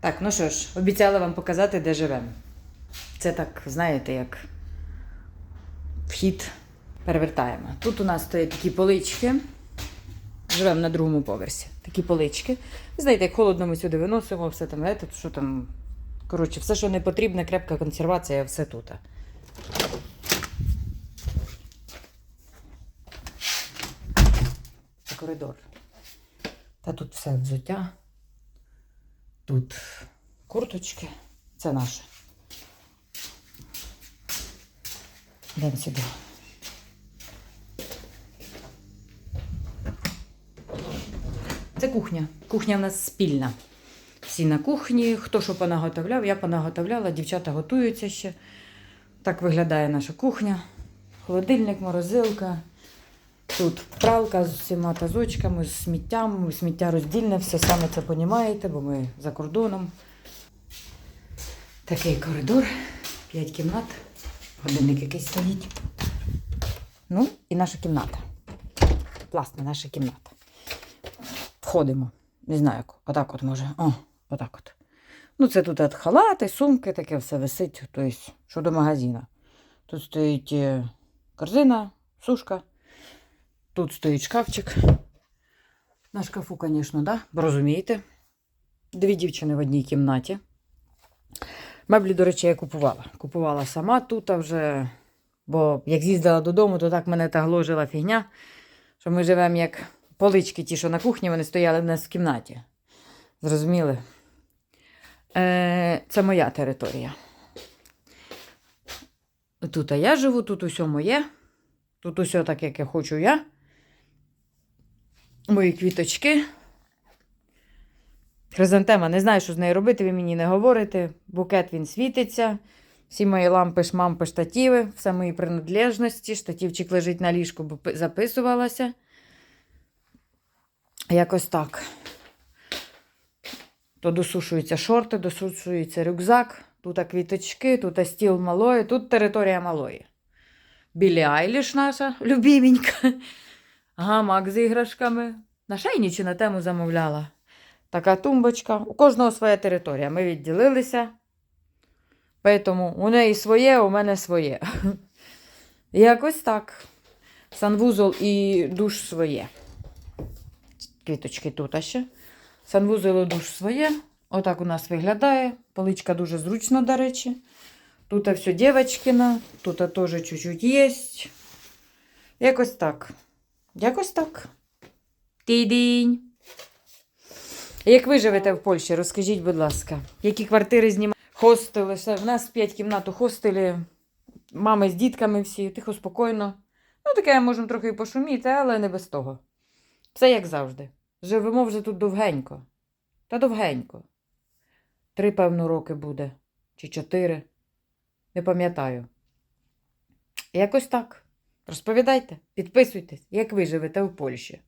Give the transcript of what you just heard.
Так, ну що ж, обіцяла вам показати, де живемо. Це так, знаєте, як вхід перевертаємо. Тут у нас стоять такі полички. Живемо на другому поверсі. Такі полички. Знаєте, як холодно ми сюди виносимо, все там, знаєте, що там. Коротше, все, що не потрібно, крепка консервація, все тут. Коридор. Та тут все взуття. Тут курточки. Це наше. Йдемо сюди. Це кухня. Кухня в нас спільна. Всі на кухні. Хто що понаготовляв, я понаготовляла, дівчата готуються ще. Так виглядає наша кухня. Холодильник, морозилка. Тут пралка з усіма тазочками, з сміттям, сміття роздільне, все саме це понімаєте, бо ми за кордоном. Такий коридор, п'ять кімнат, годинник якийсь стоїть. Ну, і наша кімната. Власне, наша кімната. Входимо. Не знаю, як. Отак от може. О, отак от. Ну, це тут от халати, сумки, таке все висить, тобто, що до магазина. Тут стоїть е, корзина, сушка. Тут стоїть шкафчик. На шкафу, звісно, да? Розумієте. Дві дівчини в одній кімнаті. Меблі, до речі, я купувала. Купувала сама тут вже. Бо як з'їздила додому, то так мене та гложила фігня, що ми живемо як полички, ті, що на кухні, вони стояли в нас в кімнаті. Зрозуміли? Е, це моя територія. Тут я живу, тут усе моє. Тут усе так, як я хочу я. Мої квіточки. Хризантема, не знаю, що з нею робити, ви мені не говорите. Букет він світиться. Всі мої лампи, шмампи, штативи, все мої принадлежності. Штативчик лежить на ліжку, бо пи- записувалася. Якось так. То досушуються шорти, досушується рюкзак. Тут квіточки, тут стіл малої, тут територія малої. Білі Айліш наша любименька. Гамак з іграшками. На шейнічі на тему замовляла. Така тумбочка. У кожного своя територія. Ми відділилися. Тому у неї своє, у мене своє. Якось так. Санвузол і душ своє. Квіточки тут а ще. Санвузол і душ своє. Отак у нас виглядає. Поличка дуже зручно, до речі. Тут все дівчинкина, тут теж чуть-чуть є. Якось так. Якось так. Тидінь. Як ви живете в Польщі, розкажіть, будь ласка, які квартири знімаєте? Хостели. В нас 5 кімнат у хостелі. Мами з дітками всі, тихо, спокійно. Ну, таке можемо трохи і пошуміти, але не без того. Все як завжди. Живемо вже тут довгенько. Та довгенько. Три, певно, роки буде. Чи чотири. Не пам'ятаю. Якось так. Розповідайте, підписуйтесь, як ви живете в Польщі.